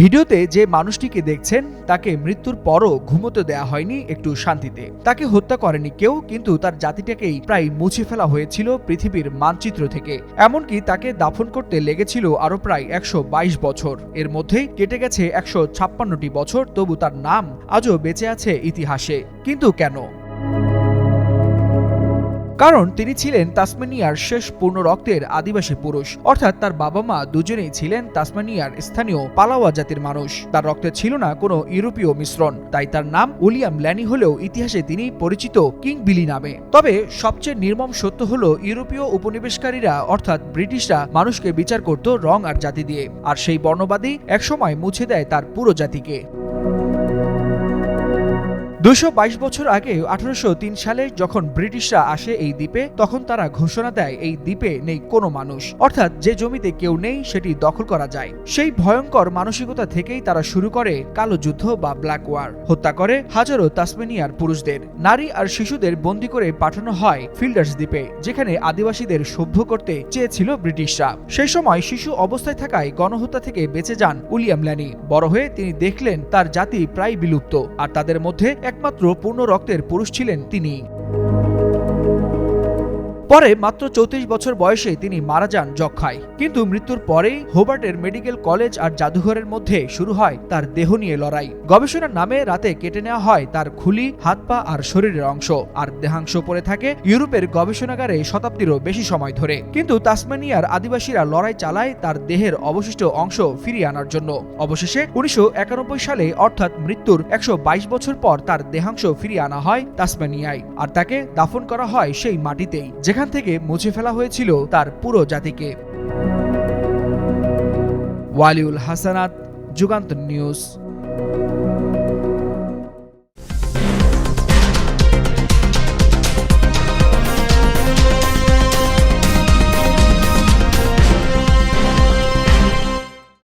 ভিডিওতে যে মানুষটিকে দেখছেন, তাকে মৃত্যুর পরও ঘুমোতে দেয়া হয়নি একটু শান্তিতে। তাকে হত্যা করেনি কেউ, কিন্তু তার জাতিটাকেই প্রায় মুছে ফেলা হয়েছিল পৃথিবীর মানচিত্র থেকে। এমনকি তাকে দাফন করতে লেগেছিল আরও প্রায় একশো বাইশ বছর। এর মধ্যেই কেটে গেছে একশো ছাপ্পান্নটি বছর, তবু তার নাম আজও বেঁচে আছে ইতিহাসে। কিন্তু কেন? কারণ তিনি ছিলেন তাসমানিয়ার শেষ পূর্ণ রক্তের আদিবাসী পুরুষ। অর্থাৎ তার বাবা মা দুজনেই ছিলেন তাসমানিয়ার স্থানীয় পালাওয়া জাতির মানুষ। তার রক্তে ছিল না কোনো ইউরোপীয় মিশ্রণ, তাই তার নাম উইলিয়াম ল্যানি হলেও ইতিহাসে তিনি পরিচিত কিং বিলি নামে। তবে সবচেয়ে নির্মম সত্য হল ইউরোপীয় উপনিবেশকারীরা, অর্থাৎ ব্রিটিশরা, মানুষকে বিচার করত রং আর জাতি দিয়ে। আর সেই বর্ণবাদী একসময় মুছে দেয় তার পুরো জাতিকে। দুশো বাইশ বছর আগে আঠারোশো তিন সালে যখন ব্রিটিশরা আসে এই দ্বীপে, তখন তারা ঘোষণা দেয় এই দ্বীপে নেই কোনো মানুষ। অর্থাৎ যে জমিতে কেউ নেই, সেটি দখল করা যায়। সেই ভয়ঙ্কর মানসিকতা থেকেই তারা শুরু করে কালো যুদ্ধ বা ব্ল্যাক ওয়ার। হত্যা করে হাজারো তাসমেনিয়ার পুরুষদের। নারী আর শিশুদের বন্দী করে পাঠানো হয় ফিল্ডার্স দ্বীপে, যেখানে আদিবাসীদের সভ্য করতে চেয়েছিল ব্রিটিশরা। সেই সময় শিশু অবস্থায় থাকায় গণহত্যা থেকে বেঁচে যান উলিয়াম ল্যানি। বড় হয়ে তিনি দেখলেন তার জাতি প্রায় বিলুপ্ত, আর তাদের মধ্যে একমাত্র পূর্ণ রক্তের পুরুষ ছিলেন তিনি। পরে মাত্র চৌত্রিশ বছর বয়সে তিনি মারা যান যক্ষায় কিন্তু মৃত্যুর পরেই হোবার্টের মেডিকেল কলেজ আর জাদুঘরের মধ্যে শুরু হয় তার দেহ নিয়ে লড়াই। গবেষণার নামে রাতে কেটে নেওয়া হয় তার খুলি, হাত পা আর শরীরের অংশ। আর দেহাংশ পড়ে থাকে ইউরোপের গবেষণাগারে শতাব্দীরও বেশি সময় ধরে। কিন্তু তাসমানিয়ার আদিবাসীরা লড়াই চালায় তার দেহের অবশিষ্ট অংশ ফিরিয়ে আনার জন্য। অবশেষে উনিশশো একানব্বই সালে অর্থাৎ মৃত্যুর একশো বাইশ বছর পর তার দেহাংশ ফিরিয়ে আনা হয় তাসমানিয়ায়। আর তাকে দাফন করা হয় সেই মাটিতেই, যেখান থেকে মুছে ফেলা হয়েছিল তার পুরো জাতিকে। ওয়ালিউল হাসানাত যুগান্ত নিউজ।